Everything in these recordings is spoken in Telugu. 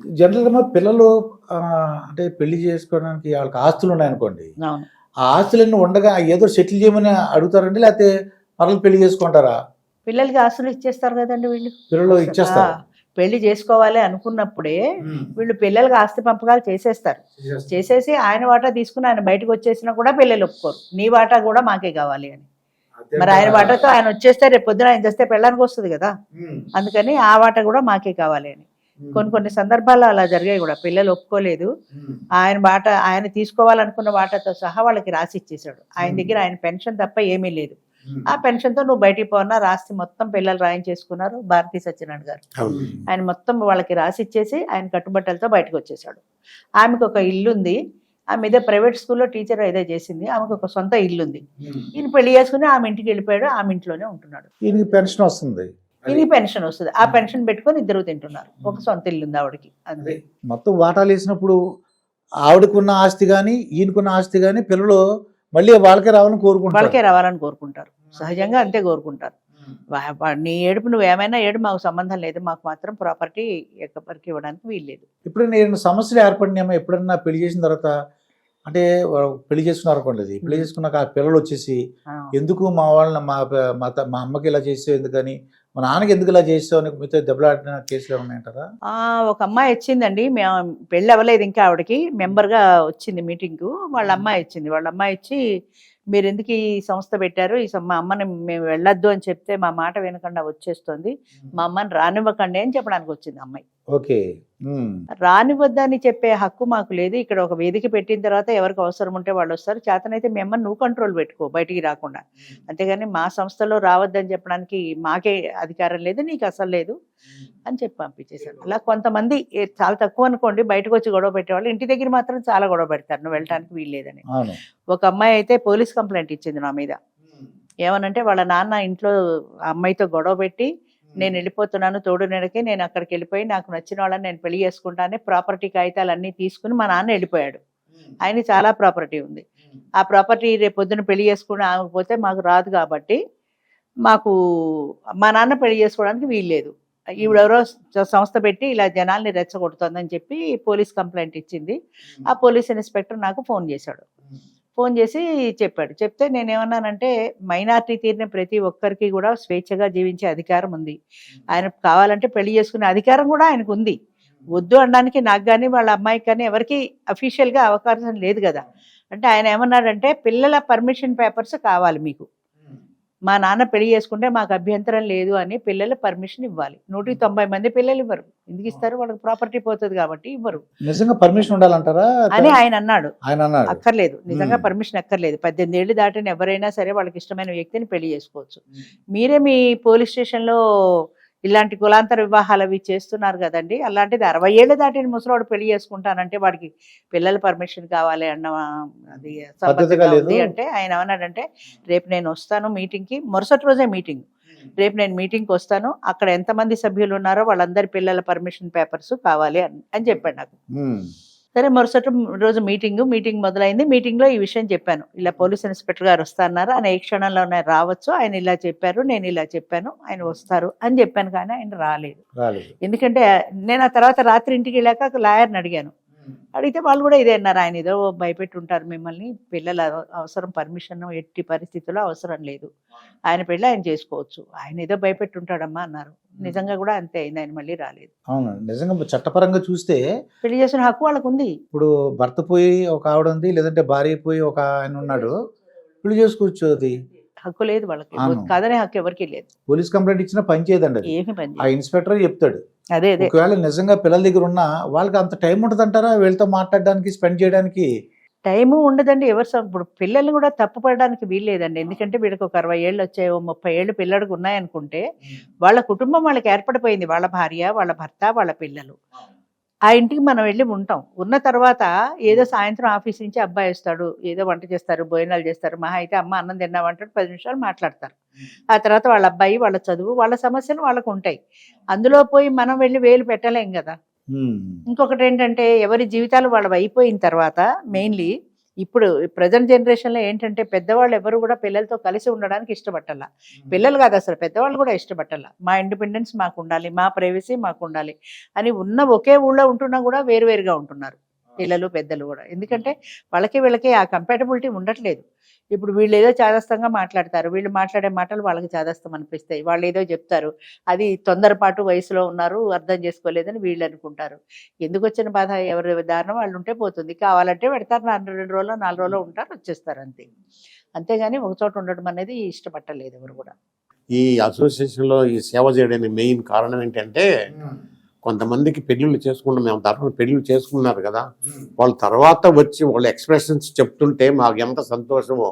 జనరల్గా పిల్లలు అంటే పెళ్ళి చేసుకోవడానికి వాళ్ళకి ఆస్తులు ఉన్నాయనుకోండి ఆ ఆస్తులన్నీ ఉండగా ఏదో సెటిల్ చేయమని అడుగుతారండి లేకపోతే మరలు పెళ్ళి చేసుకుంటారా? పిల్లలకి ఆస్తులు ఇచ్చేస్తారు కదండి వీళ్ళు. పిల్లలు ఇచ్చేస్తారు. పెళ్ళి చేసుకోవాలి అనుకున్నప్పుడే వీళ్ళు పిల్లలకి ఆస్తి పంపకాలు చేసేస్తారు. చేసేసి ఆయన వాటా తీసుకుని ఆయన బయటకు వచ్చేసినా కూడా పిల్లలు ఒప్పుకోరు. నీ వాటా కూడా మాకే కావాలి అని. మరి ఆయన వాటాతో ఆయన వచ్చేస్తే రేపు పొద్దున ఆయన చేస్తే పెళ్ళడానికి వస్తుంది కదా. అందుకని ఆ వాటా కూడా మాకే కావాలి అని. కొన్ని కొన్ని సందర్భాల్లో అలా జరిగాయి కూడా. పిల్లలు ఒప్పుకోలేదు. ఆయన బాట ఆయన తీసుకోవాలనుకున్న వాటాతో సహా వాళ్ళకి రాసి ఇచ్చేసాడు ఆయన దగ్గర ఆయన పెన్షన్ తప్ప ఏమీ లేదు. ఆ పెన్షన్తో నువ్వు బయటికి పోనా రాసి మొత్తం పిల్లలు రాయించేసుకున్నారు భారతీ సత్యనారాయణ గారు. ఆయన మొత్తం వాళ్ళకి రాసి ఇచ్చేసి ఆయన కట్టుబట్టలతో బయటకు వచ్చేసాడు ఆమెకు ఒక ఇల్లు ఉంది. ఆమె ఇదే ప్రైవేట్ స్కూల్లో టీచర్ ఏదో చేసింది. ఆమెకు ఒక సొంత ఇల్లు ఉంది. ఈయన పెళ్ళి చేసుకుని ఆమె ఇంటికి వెళ్ళిపోయాడు. ఆమె ఇంట్లోనే ఉంటున్నాడు. ఈయనకి పెన్షన్ వస్తుంది. ఈయనకి పెన్షన్ వస్తుంది. ఆ పెన్షన్ పెట్టుకొని ఇద్దరు తింటున్నారు. ఒక సొంత ఇల్లు ఉంది ఆవిడకి. అంతే. మొత్తం వాటాలు వేసినప్పుడు ఆవిడకున్న ఆస్తి కానీ ఈయనకున్న ఆస్తి కానీ పిల్లలు మళ్ళీ వాళ్ళకే రావాలని కోరుకుంటారు. వాళ్ళకే రావాలని కోరుకుంటారు. సహజంగా అంతే కోరుకుంటారు. నీ ఏడుపు నువ్వు ఏమైనా ఏడు మాకు సంబంధం లేదు. మాకు మాత్రం ప్రాపర్టీ ఎక్కడికి ఇవ్వడానికి వీల్లేదు. ఇప్పుడు నేను సమస్యలు ఏర్పడినామో ఎప్పుడన్నా పెళ్ళి చేసిన తర్వాత అంటే పెళ్ళి చేసుకున్నారు అనుకోండి. పెళ్ళి చేసుకున్నాక ఆ పిల్లలు వచ్చేసి. ఎందుకు మా వాళ్ళని మా మా అమ్మకి ఇలా చేసావు ఎందుకని? మా నాన్నకి ఎందుకు ఇలా చేసావు అని మీతో దెబ్బలాడిన కేసులు ఉన్నాయంటారా? ఆ, ఒక అమ్మాయి వచ్చిందండి. మేము పెళ్ళి అవ్వలేదు ఇంకా ఆవిడకి. మెంబర్గా వచ్చింది మీటింగ్కు వాళ్ళ అమ్మాయి వచ్చింది. వాళ్ళ అమ్మాయి వచ్చి మీరు ఎందుకు ఈ సంస్థ పెట్టారు? ఈ మా అమ్మని మేము వెళ్ళొద్దు అని చెప్తే మా మాట వినకుండా వచ్చేస్తుంది. మా అమ్మని రానివ్వకండి అని చెప్పడానికి వచ్చింది అమ్మాయి. ఓకే. రానివద్దని చెప్పే హక్కు మాకు లేదు. ఇక్కడ ఒక వేదిక పెట్టిన తర్వాత ఎవరికి అవసరం ఉంటే వాళ్ళు వస్తారు. చేతనైతే మీ అమ్మని నువ్వు కంట్రోల్ పెట్టుకో బయటికి రాకుండా. అంతేగాని మా సంస్థలో రావద్దని చెప్పడానికి మాకే అధికారం లేదు నీకు అసలు లేదు అని చెప్పి పంపించేశాను అలా కొంతమంది చాలా తక్కువ అనుకోండి బయటకు వచ్చి గొడవ పెట్టేవాళ్ళు. ఇంటి దగ్గర మాత్రం చాలా గొడవ పెడతారు. నువ్వు వెళ్ళడానికి వీల్లేదని ఒక అమ్మాయి అయితే పోలీస్ కంప్లైంట్ ఇచ్చింది నా మీద. ఏమనంటే వాళ్ళ నాన్న ఇంట్లో అమ్మాయితో గొడవ పెట్టి నేను వెళ్ళిపోతున్నాను తోడు నెడకి నేను అక్కడికి వెళ్ళిపోయి నాకు నచ్చిన వాళ్ళని నేను పెళ్ళి చేసుకుంటానే ప్రాపర్టీ కాగితాలు అన్నీ తీసుకుని మా నాన్న వెళ్ళిపోయాడు. ఆయన చాలా ప్రాపర్టీ ఉంది. ఆ ప్రాపర్టీ రేపు పొద్దున పెళ్ళి చేసుకుని ఆగకపోతే మాకు రాదు కాబట్టి మాకు మా నాన్న పెళ్ళి చేసుకోవడానికి వీల్లేదు ఈవిడెవరో సంస్థ పెట్టి ఇలా జనాల్ని రెచ్చగొడుతోందని చెప్పి పోలీస్ కంప్లైంట్ ఇచ్చింది. ఆ పోలీస్ ఇన్స్పెక్టర్ నాకు ఫోన్ చేశాడు. ఫోన్ చేసి చెప్పాడు. చెప్తే నేనేమన్నానంటే మైనార్టీ తీరిన ప్రతి ఒక్కరికి కూడా స్వేచ్ఛగా జీవించే అధికారం ఉంది. ఆయన కావాలంటే పెళ్ళి చేసుకునే అధికారం కూడా ఆయనకు ఉంది. వద్దు అనడానికి నాకు కానీ వాళ్ళ అమ్మాయికి కానీ ఎవరికి అఫీషియల్గా అవకాశం లేదు కదా. అంటే ఆయన ఏమన్నాడంటే పిల్లల పర్మిషన్ పేపర్స్ కావాలి మీకు. మా నాన్న పెళ్ళి చేసుకుంటే మాకు అభ్యంతరం లేదు అని పిల్లల పర్మిషన్ ఇవ్వాలి. నూటికి తొంభై మంది పిల్లలు ఇవ్వరు. ఎందుకు ఇస్తారు? వాళ్ళకి ప్రాపర్టీ పోతుంది కాబట్టి ఇవ్వరు. నిజంగా పర్మిషన్ ఉండాలంటారా? అని ఆయన అన్నాడు. ఆయన అక్కర్లేదు. నిజంగా. పర్మిషన్ అక్కర్లేదు. పద్దెనిమిది ఏళ్ళు దాటిన ఎవరైనా సరే వాళ్ళకి ఇష్టమైన వ్యక్తిని పెళ్ళి చేసుకోవచ్చు. మీరే మీ పోలీస్ స్టేషన్లో ఇలాంటి కులాంతర వివాహాలు అవి చేస్తున్నారు కదండి. అలాంటిది అరవై ఏళ్ళు దాటిన ముసలోడు పెళ్ళి చేసుకుంటానంటే వాడికి పిల్లల పర్మిషన్ కావాలి అన్న అది. ఉంది అంటే ఆయన ఏమన్నాడంటే రేపు నేను వస్తాను మీటింగ్కి మరుసటి రోజే మీటింగ్. రేపు నేను మీటింగ్కి వస్తాను. అక్కడ ఎంతమంది సభ్యులు ఉన్నారో వాళ్ళందరి పిల్లల పర్మిషన్ పేపర్స్ కావాలి అని చెప్పాడు నాకు. సరే మరుసటి రోజు మీటింగ్ మీటింగ్ మొదలైంది. మీటింగ్లో ఈ విషయం చెప్పాను. ఇలా పోలీస్ ఇన్స్పెక్టర్ గారు వస్తారన్నారు ఆయన ఏ క్షణంలోనే రావచ్చు. ఆయన ఇలా చెప్పారు నేను ఇలా చెప్పాను ఆయన వస్తారు అని చెప్పాను కానీ ఆయన రాలేదు. రాలేదు. ఎందుకంటే నేను ఆ తర్వాత రాత్రి ఇంటికి వెళ్ళాక లాయర్ని అడిగాను. అడిగితే వాళ్ళు కూడా ఇదే అన్నారు. ఆయన ఏదో భయపెట్టి ఉంటారు మిమ్మల్ని. పిల్లల అవ- అవసరం పర్మిషన్ ఎట్టి పరిస్థితుల్లో అవసరం లేదు. ఆయన పెళ్ళి ఆయన చేసుకోవచ్చు. ఆయన ఏదో భయపెట్టి ఉంటాడమ్మా అన్నారు నిజంగా కూడా అంతే అయింది. ఆయన మళ్ళీ రాలేదు. అవును. నిజంగా చట్టపరంగా చూస్తే పెళ్ళి చేసిన హక్కు వాళ్ళకు ఉంది. ఇప్పుడు భర్త పోయి ఒక ఆవిడ ఉంది లేదంటే భార్య పోయి ఒక ఆయన ఉన్నాడు. పెళ్ళి చేసుకోవచ్చు అది. హక్కు లేదు వాళ్ళకి. కాదనే హక్కు ఎవరికి లేదు. పోలీస్ కంప్లైంట్ ఇచ్చినా పని చేయదండి ఏమి పని ఆ. ఇన్స్పెక్టర్ చెప్తాడు. అదే అదే. ఒకవేళ నిజంగా పిల్లల దగ్గర ఉన్నా వాళ్ళకి అంత టైం ఉంటుందంటారా వీళ్ళతో మాట్లాడడానికి స్పెండ్ చేయడానికి? టైము ఉండదండి. ఎవరు ఇప్పుడు పిల్లల్ని కూడా తప్పు పడడానికి వీల్లేదండి. ఎందుకంటే వీళ్ళకి ఒక అరవై ఏళ్ళు వచ్చాయి ఓ ముప్పై ఏళ్ళు పిల్లడికి ఉన్నాయనుకుంటే వాళ్ళ కుటుంబం వాళ్ళకి ఏర్పడిపోయింది. వాళ్ళ భార్య వాళ్ళ భర్త వాళ్ళ పిల్లలు. ఆ ఇంటికి మనం వెళ్ళి ఉంటాం. ఉన్న తర్వాత ఏదో సాయంత్రం ఆఫీస్ నుంచి అబ్బాయి వస్తాడు ఏదో వంట చేస్తారు భోజనాలు చేస్తారు మహా అయితే అమ్మ అన్నం తిన్నామంటాడు పది నిమిషాలు మాట్లాడతారు. ఆ తర్వాత వాళ్ళ అబ్బాయి వాళ్ళ చదువు వాళ్ళ సమస్యలు వాళ్ళకు ఉంటాయి. అందులో పోయి మనం వెళ్ళి వేలు పెట్టలేం కదా. ఇంకొకటి ఏంటంటే ఎవరి జీవితాలు వాళ్ళవి అయిపోయిన తర్వాత మెయిన్లీ ఇప్పుడు ప్రజెంట్ జనరేషన్లో ఏంటంటే పెద్దవాళ్ళు ఎవరు కూడా పిల్లలతో కలిసి ఉండడానికి ఇష్టపట్టాల పిల్లలు కాదు అసలు పెద్దవాళ్ళు కూడా ఇష్టపట్టాల మా ఇండిపెండెన్స్ మాకు ఉండాలి మా ప్రైవసీ మాకు ఉండాలి అని ఉన్న ఒకే ఊళ్ళో ఉంటున్నా కూడా వేరువేరుగా ఉంటున్నారు. పిల్లలు పెద్దలు కూడా. ఎందుకంటే వాళ్ళకి వీళ్ళకి ఆ కంపాటబిలిటీ ఉండట్లేదు. ఇప్పుడు వీళ్ళు ఏదో చాదస్తంగా మాట్లాడతారు. వీళ్ళు మాట్లాడే మాటలు వాళ్ళకి చాదస్తం అనిపిస్తాయి. వాళ్ళు ఏదో చెప్తారు. అది తొందరపాటు వయసులో ఉన్నారు అర్థం చేసుకోలేదని వీళ్ళు అనుకుంటారు. ఎందుకు వచ్చిన బాధ? ఎవరి దారిన వాళ్ళు ఉంటే పోతుంది. కావాలంటే పెడతారు. నాలుగు రెండు రోజులు నాలుగు రోజులు ఉంటారు వచ్చేస్తారు అంతే. అంతేగాని ఒక చోట ఉండడం అనేది ఇష్టపట్టలేదు ఎవరు కూడా. ఈ అసోసియేషన్లో ఈ సేవ చేయడానికి మెయిన్ కారణం ఏంటంటే కొంతమందికి పెళ్ళిళ్ళు చేసుకుంటాం. మేము తరఫున పెళ్ళిళ్ళు చేసుకున్నారు కదా. వాళ్ళ తర్వాత వచ్చి వాళ్ళ ఎక్స్ప్రెషన్స్ చెప్తుంటే మాకు ఎంత సంతోషమో.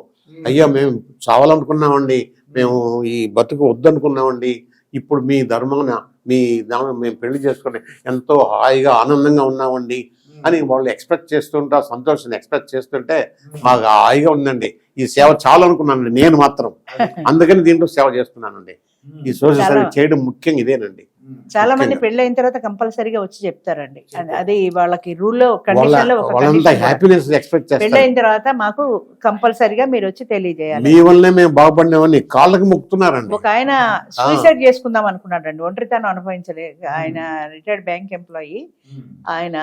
అయ్యో మేము చావాలనుకున్నామండి. మేము ఈ బతుకు వద్దనుకున్నామండి. ఇప్పుడు మీ ధర్మాన మీ దాని మేము పెళ్ళి చేసుకుని ఎంతో హాయిగా ఆనందంగా ఉన్నామండి అని వాళ్ళు ఎక్స్పెక్ట్ చేస్తుంటే ఆ సంతోషాన్ని ఎక్స్పెక్ట్ చేస్తుంటే మాకు హాయిగా ఉందండి. ఈ సేవ చాలనుకున్నానండి నేను మాత్రం. అందుకని దీంట్లో సేవ చేస్తున్నానండి. ఈ సోషల్ సర్వీస్ చేయడం ముఖ్యంగా ఇదేనండి. చాలా మంది. పెళ్ళి అయిన తర్వాత కంపల్సరీగా వచ్చి చెప్తారండి. అది- వాళ్ళకి రూల్లో కండిషన్లో చేస్తారు. అయిన తర్వాత మాకు కంపల్సరీగా మీరు వచ్చి తెలియజేయాలి. మీ మేము బాగుపడినామని కాళ్ళకి మొక్కుతున్నారండి. ఒక ఆయన సూసైడ్ చేసుకుందాం అనుకున్నాడండి. ఒంటరితనం అనుభవించలేక ఆయన రిటైర్డ్ బ్యాంక్ ఎంప్లాయీ ఆయన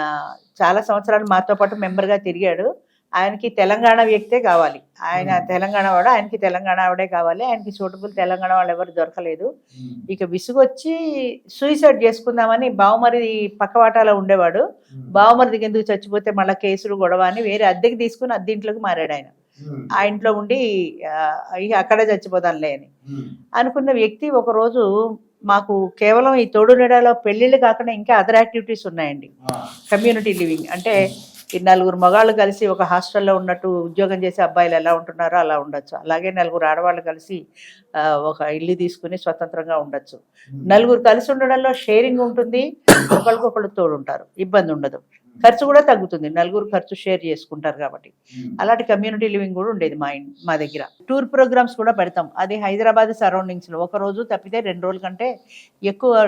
చాలా సంవత్సరాలు మాతో పాటు member గా తిరిగాడు. ఆయనకి తెలంగాణ వ్యక్తే కావాలి. ఆయన తెలంగాణ వాడు ఆయనకి తెలంగాణ ఆవిడే కావాలి. ఆయనకి సూటబుల్ తెలంగాణ వాళ్ళు ఎవరు దొరకలేదు. ఇక విసుగొచ్చి సూసైడ్ చేసుకుందామని బావమరిది పక్కవాటాలో ఉండేవాడు. బావమరిదికి ఎందుకు చచ్చిపోతే మళ్ళీ కేసులు గొడవ అని వేరే అద్దెకి తీసుకుని అద్దెంట్లోకి మారాడు ఆయన. ఆ ఇంట్లో ఉండి అక్కడే చచ్చిపోదాంలే అని. అనుకున్న వ్యక్తి ఒక రోజు మాకు కేవలం ఈ తోడు నీడలో పెళ్ళిళ్ళు కాకుండా ఇంకా అదర్ యాక్టివిటీస్ ఉన్నాయండి. కమ్యూనిటీ లివింగ్ అంటే ఈ నలుగురు మగాళ్ళు కలిసి ఒక హాస్టల్లో ఉన్నట్టు ఉద్యోగం చేసే అబ్బాయిలు ఎలా ఉంటున్నారో అలా ఉండొచ్చు. అలాగే నలుగురు ఆడవాళ్ళు కలిసి ఆ, ఒక ఇల్లు తీసుకుని స్వతంత్రంగా ఉండొచ్చు. నలుగురు కలిసి ఉండడంలో షేరింగ్ ఉంటుంది ఒకరికొకళ్ళు తోడు ఉంటారు ఇబ్బంది ఉండదు ఖర్చు కూడా తగ్గుతుంది. నలుగురు ఖర్చు షేర్ చేసుకుంటారు కాబట్టి. అలాంటి కమ్యూనిటీ లివింగ్ కూడా ఉండేది మా మా దగ్గర. టూర్ ప్రోగ్రామ్స్ కూడా పెడతాం. అది హైదరాబాద్ సరౌండింగ్స్లో ఒక రోజు తప్పితే రెండు రోజుల కంటే ఎక్కువ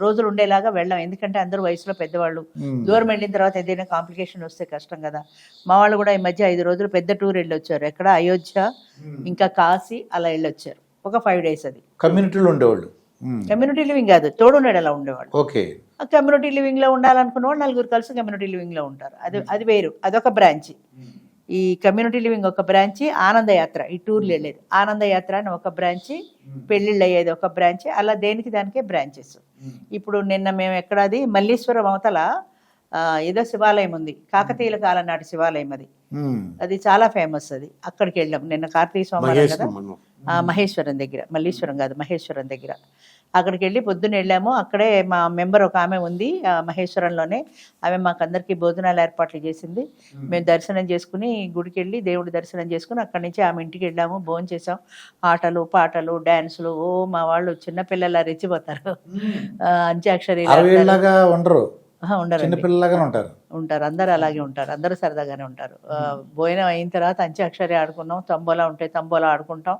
రోజులు ఉండేలాగా వెళ్ళాం. ఎందుకంటే అందరూ వయసులో పెద్దవాళ్ళు. దూరం వెళ్ళిన తర్వాత ఏదైనా కాంప్లికేషన్ వస్తే కష్టం కదా. మా వాళ్ళు కూడా ఈ మధ్య ఐదు రోజులు పెద్ద టూర్ వెళ్ళొచ్చారు. ఎక్కడ? అయోధ్య ఇంకా కాశీ అలా వెళ్ళొచ్చారు. ఒక ఫైవ్ డేస్ అది. కమ్యూనిటీలో ఉండేవాళ్ళు. కమ్యూనిటీ లివింగ్ కాదు తోడున్నాడు అలా ఉండేవాళ్ళు ఓకే కమ్యూనిటీ లివింగ్లో ఉండాలనుకున్న వాళ్ళు నలుగురు కలిసి కమ్యూనిటీ లివింగ్లో ఉంటారు. అది అది వేరు అదొక బ్రాంచ్ ఈ కమ్యూనిటీ లివింగ్ ఒక బ్రాంచి ఆనంద యాత్ర ఈ టూర్లు వెళ్ళేది. ఆనంద యాత్ర అని ఒక బ్రాంచి పెళ్ళిళ్ళు అయ్యేది ఒక బ్రాంచి అలా దేనికి దానికే బ్రాంచెస్ ఇప్పుడు నిన్న మేము ఎక్కడది మల్లీశ్వరం అవతల ఏదో శివాలయం ఉంది. కాకతీయుల కాలం నాటి శివాలయం అది. అది చాలా ఫేమస్ అది. అక్కడికి వెళ్ళాం. నిన్న కార్తీక సోమవారం కదా? మహేశ్వరం దగ్గర. మల్లీశ్వరం కాదు మహేశ్వరం దగ్గర. అక్కడికి వెళ్ళి పొద్దున్న వెళ్ళాము. అక్కడే మా మెంబర్ ఒక ఆమె ఉంది ఆ మహేశ్వరంలోనే. ఆమె మాకు అందరికీ భోజనాలు ఏర్పాట్లు చేసింది. మేము. దర్శనం చేసుకుని గుడికి వెళ్ళి దేవుడి దర్శనం చేసుకుని అక్కడి నుంచి ఆమె ఇంటికి వెళ్ళాము. భోజనం చేసాం ఆటలు పాటలు డ్యాన్సులు ఓ మా వాళ్ళు చిన్నపిల్లల రెచ్చిపోతారు అంత్యాక్షరి ఉండరు చిన్నపిల్లలాగానే ఉంటారు. ఉంటారు. అందరూ అలాగే ఉంటారు. అందరూ సరదాగానే ఉంటారు. భోజనం అయిన తర్వాత అంత్యాక్షరి ఆడుకున్నాం. తంబోలా ఉంటే తంబోలా ఆడుకుంటాం.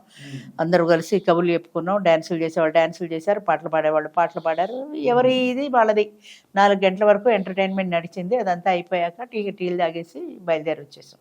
అందరూ కలిసి కబుర్లు చెప్పుకున్నాం. డ్యాన్సులు చేసేవాళ్ళు డ్యాన్సులు చేశారు. పాటలు పాడేవాళ్ళు పాటలు పాడారు. ఎవరి ఇది వాళ్ళది. నాలుగు గంటల వరకు ఎంటర్టైన్మెంట్ నడిచింది. అదంతా అయిపోయాక టీ టీలు తాగేసి బయలుదేరి వచ్చేసాం.